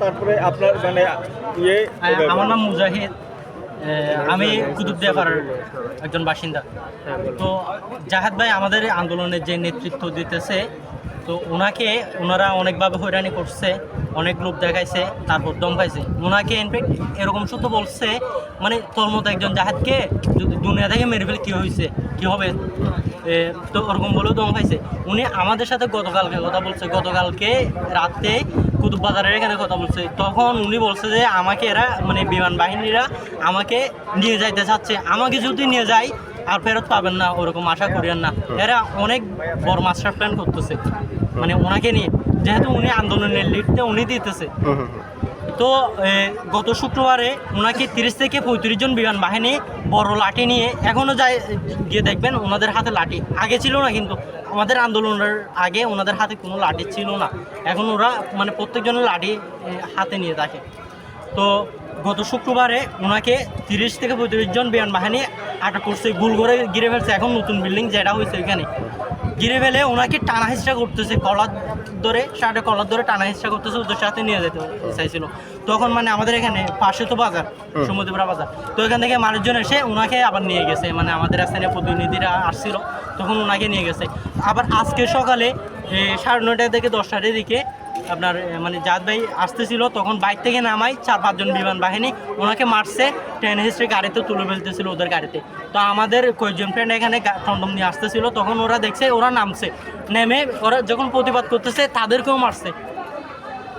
তারপরে আপনার মানে ইয়ে আমার নাম মুজাহিদ আমি কুতুবদিয়া পাড়ার একজন বাসিন্দা। তো জাহাদ ভাই আমাদের আন্দোলনের যে নেতৃত্ব দিতেছে তো ওনাকে ওনারা অনেকভাবে হয়রানি করছে অনেক লোক দেখাইছে তারপর দম পাইছে। ওনাকে ইনফ্যাক্ট এরকম শুধু বলছে মানে তোর মতো একজন জাহাজকে যদি দুনিয়া থেকে মেরে ফেলে কী হয়েছে কী হবে? তো ওরকম বলেও দম খাইছে। উনি আমাদের সাথে গতকালকে কথা বলছে, গতকালকে রাতে কুতুব বাজারের এখানে কথা বলছে। তখন উনি বলছে যে আমাকে এরা মানে বিমান বাহিনীরা আমাকে নিয়ে যাইতে চাচ্ছে। আমাকে যদি নিয়ে যায়, আর ফেরত পাবেন না, ওরকম আশা করিয়েন না। এরা অনেক বড় মাস্টার প্ল্যান করতেছে। মানে ওনাকে নিয়ে। যেহেতু উনি আন্দোলনের লিডটা উনি দিতেছে। তো গত শুক্রবারে ওনাকে তিরিশ থেকে পঁয়ত্রিশ জন বিমান বাহিনী বড় লাঠি নিয়ে এখনও যায়, গিয়ে দেখবেন ওনাদের হাতে লাঠি। আগে ছিল না কিন্তু আমাদের আন্দোলনের আগে ওনাদের হাতে কোনো লাঠি ছিল না। এখন ওরা মানে প্রত্যেকজনের লাঠি হাতে নিয়ে থাকে। তো গত শুক্রবারে ওনাকে তিরিশ থেকে পঁয়ত্রিশ জন বিমান বাহিনী আটক করছে গুল করে গিরে ফেলছে। এখন নতুন বিল্ডিং যেটা হয়েছে এখানে গিরে ফেলে ওনাকে টানা হিসা করতেছে কলার ধরে শার্টে কলার ধরে টানা হিসা করতেছে ওদের সাথে নিয়ে যেতে চাইছিল। তখন মানে আমাদের এখানে পাশে তো বাজার সমুদ্রপুরা বাজার। তো এখান থেকে মানুষজন এসে ওনাকে আবার নিয়ে গেছে। মানে আমাদের স্থানীয় প্রতিনিধিরা আসছিল তখন ওনাকে নিয়ে গেছে। আবার আজকে সকালে সাড়ে নয়টা থেকে দশটার দিকে আপনার মানে জাত ভাই আসতেছিল, তখন বাইক থেকে নামাই চার পাঁচজন বিমান বাহিনী। ওনাকে মারছে ট্রেন হিস্ট্রি গাড়িতে তুলে ফেলতেছিল ওদের গাড়িতে। তো আমাদের কয়েকজন ফ্রেন্ড এখানে টন্ডম নিয়ে আসতেছিল, তখন ওরা দেখছে, ওরা নামছে। নেমে ওরা যখন প্রতিবাদ করতেছে, তাদেরকেও মারছে।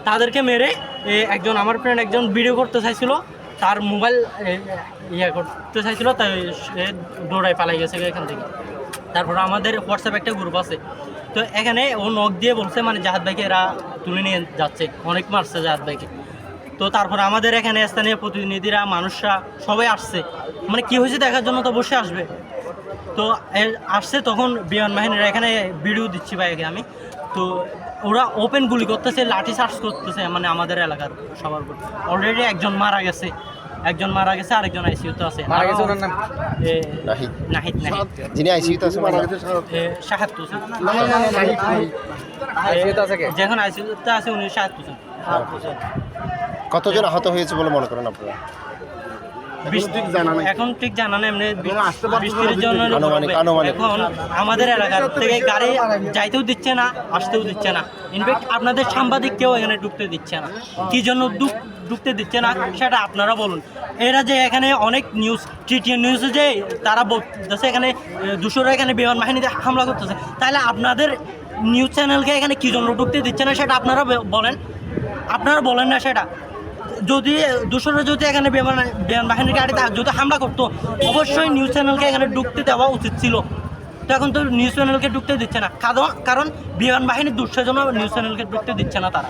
তাদেরকে মেরে একজন আমার ফ্রেন্ড একজন ভিডিও করতে চাইছিল, তার মোবাইল ইয়ে করতে চাইছিল, তাই সে দৌড়ায় পালাই গেছে এখান থেকে। তারপর আমাদের হোয়াটসঅ্যাপ একটা গ্রুপ আছে। তো এখানে ও নখ দিয়ে বলছে মানে জাহাদ ভাইকে এরা তুলে নিয়ে যাচ্ছে। অনেক মারছে জাহাজ ভাইকে। তো তারপর আমাদের এখানে স্থানীয় প্রতিনিধিরা, মানুষরা সবাই আসছে। মানে কি হয়েছে দেখার জন্য তো বসে আসবে। তো আসছে তখন বিমান বাহিনীরা এখানে ভিডিও দিচ্ছি ভাইকে আমি। তো ওরা ওপেন গুলি করতেছে, লাঠি চার্জ করতেছে মানে আমাদের এলাকার সবার উপর। অলরেডি একজন মারা গেছে। একজন মারা গেছে আরেকজন আইসিইউতে আছে। মারা গেছে ওনার নাম এ, নাহিদ। নাহিদ নাহিদ। যিনি আইসিইউতে আছে মারা গেছে শাহাদ না না না নাহিদ আইসিইউতে আছে কে? যখন আইসিইউতে আছে উনি শাহাদ হোসেন কতজন আহত হয়েছে বলে মনে করেন আপনারা? এখন ঠিক জানা নেই। এমনি বৃষ্টির জন্য আনুমানিক, আনুমানিক। এখন আমাদের এলাকার থেকে গাড়ি যাইতেও দিচ্ছে না আসতেও দিচ্ছে না। ইনফ্যাক্ট আপনাদের সাংবাদিক কেউ এখানে ঢুকতে দিচ্ছে না। কি জন্য ঢুকতে দিচ্ছে না সেটা আপনারা বলুন। এরা যে এখানে অনেক নিউজ টিটিএন নিউজে যে তারা বলতেছে এখানে দুশোরা এখানে বিমান বাহিনীতে হামলা করতেছে। তাহলে আপনাদের নিউজ চ্যানেলকে এখানে কি জন্য ঢুকতে দিচ্ছে না সেটা আপনারা বলেন। আপনারা বলেন না সেটা। যদি, দূষণের যদি এখানে বিমান বিমান বাহিনীর গাড়িতে যদি হামলা করতো, অবশ্যই নিউজ চ্যানেলকে এখানে ঢুকতে দেওয়া উচিত ছিল। তো এখন তো নিউজ চ্যানেলকে ঢুকতে দিচ্ছে না। কারণ বিমান বাহিনীর দুঃসের জন্য নিউজ চ্যানেলকে ঢুকতে দিচ্ছে না তারা।